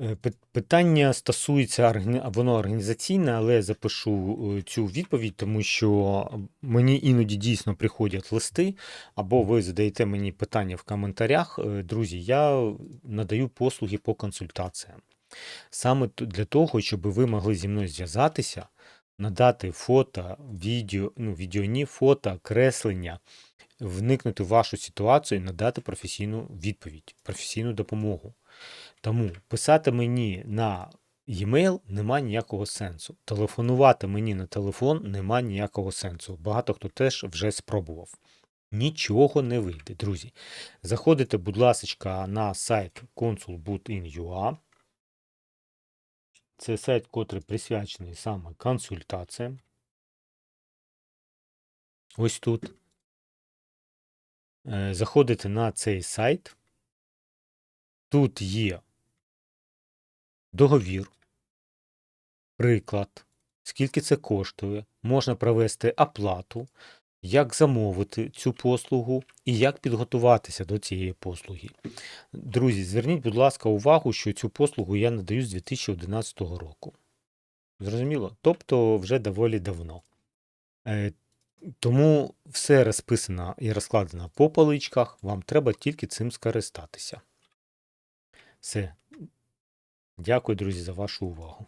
Е, пи- Питання стосується воно організаційне, але я запишу е, цю відповідь, тому що мені іноді дійсно приходять листи, або ви задаєте мені питання в коментарях. Е, Друзі, я надаю послуги по консультаціям. Саме для того, щоб ви могли зі мною зв'язатися, надати фото, відео, ну, відео ні, фото, креслення, вникнути в вашу ситуацію і надати професійну відповідь, професійну допомогу. Тому писати мені на e-mail нема ніякого сенсу. Телефонувати мені на телефон нема ніякого сенсу. Багато хто теж вже спробував. Нічого не вийде, друзі. Заходите, будь ласка, на сайт consulboot.in.ua. Це сайт, котрий присвячений саме консультаціям. Ось тут. Е, Заходите на цей сайт. Тут є договір, приклад, скільки це коштує, можна провести оплату, як замовити цю послугу і як підготуватися до цієї послуги. Друзі, зверніть, будь ласка, увагу, що цю послугу я надаю з 2011 року. Зрозуміло? Тобто вже доволі давно. Е, Тому все розписано і розкладено по поличках, вам треба тільки цим скористатися. Все. Дякую, друзі, за вашу увагу.